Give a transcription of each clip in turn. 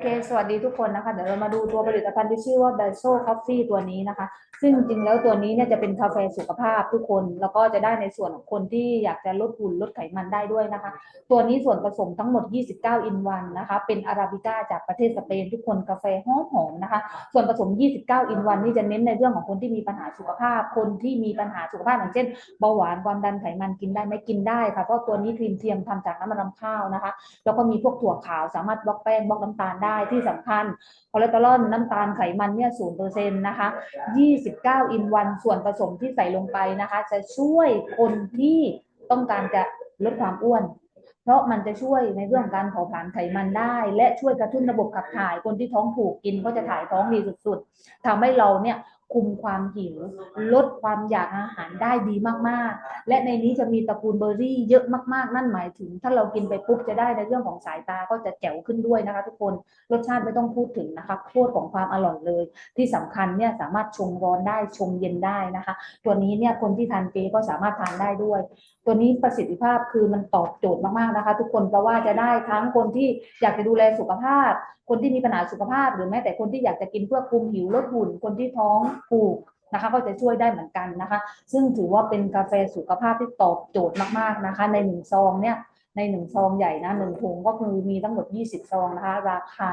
เค สวัสดีทุกคนนะคะ เดี๋ยวเรามาดูตัวผลิตภัณฑ์ที่ชื่อว่า b a s o Coffee ตัวนี้นะคะ ซึ่งจริงๆแล้วตัวนี้เนี่ยจะเป็นกาแฟสุขภาพทุกคน แล้วก็จะได้ในส่วนของคนที่อยากจะลดหุ่นลดไขมันได้ด้วยนะคะ ตัวนี้ส่วนผสมทั้งหมด 29 อินวันนะคะ เป็นอาราบิก้าจากประเทศสเปนทุกคนกาแฟหอมๆนะคะ ส่วนผสม 29 อินวันนี่จะเน้นในเรื่องของคนที่มีปัญหาสุขภาพ คนที่มีปัญหาสุขภาพอย่างเช่นเบาหวานความดันไขมันกินได้ไหมกินได้ค่ะ เพราะตัวนี้ครีมเทียมทำจากน้ำมันรำข้าวนะคะ แล้วก็มีพวกถั่วขาวสามารถบล็อกแป้งบล็อกน้ำตาลได้ได้ที่สำคัญคอเลสเตอรอลน้ำตาลไขมันเนี่ยศูนเปอร์เซ็นต์นะคะ29อินวันส่วนผสมที่ใส่ลงไปนะคะ จะช่วยคนที่ต้องการจะลดความอ้วน เพราะมันจะช่วยในเรื่องของการเผาผลาญไขมันได้ และช่วยกระตุ้นระบบขับถ่ายคนที่ท้องผูกกินก็จะถ่ายท้องดีสุดๆทำให้เราเนี่ย คุมความหิว ลดความอยากอาหารได้ดีมากๆ และในนี้จะมีตระกูลเบอร์รี่เยอะมากๆ นั่นหมายถึง ถ้าเรากินไปปุ๊บจะได้ในเรื่องของสายตาก็จะแจ๋วขึ้นด้วยนะคะ ทุกคนรสชาติไม่ต้องพูดถึงนะคะโคตรของความอร่อยเลย ที่สำคัญเนี่ยสามารถชงร้อนได้ชงเย็นได้นะคะ ตัวนี้เนี่ยคนที่ทานเจก็สามารถทานได้ด้วย ตัวนี้ประสิทธิภาพคือมันตอบโจทย์มากๆนะคะ ทุกคนเพราะว่าจะได้ทั้งคนที่อยากจะดูแลสุขภาพ คนที่มีปัญหาสุขภาพ หรือแม้แต่คนที่อยากจะกินเพื่อคุมหิวลดหุ่นคนที่ท้องผูกนะคะก็จะช่วยได้เหมือนกันนะคะ ซึ่งถือว่าเป็นกาแฟสุขภาพที่ตอบโจทย์มากๆนะคะ ในหนึ่งซองเนี่ยในหนึ่งซองใหญ่นะหนึ่งถุงก็คือมีทั้งหมด 20 ซองนะคะ ราคา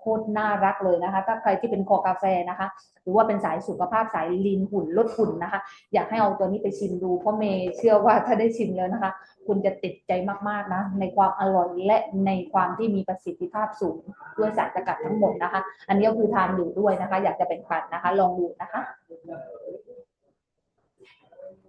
โคตรน่ารักเลยนะคะ ถ้าใครที่เป็นคอกาแฟนะคะ หรือว่าเป็นสายสุขภาพสายลีนหุ่นลดหุ่นนะคะ อยากให้เอาตัวนี้ไปชิมดู เพราะเมย์เชื่อว่าถ้าได้ชิมแล้วนะคะ คุณจะติดใจมากๆนะ ในความอร่อยและในความที่มีประสิทธิภาพสูงด้วยสารสกัดทั้งหมดนะคะ อันนี้ก็คือทานอยู่ด้วยนะคะ อยากจะเป็นปันนะคะ ลองดูนะคะ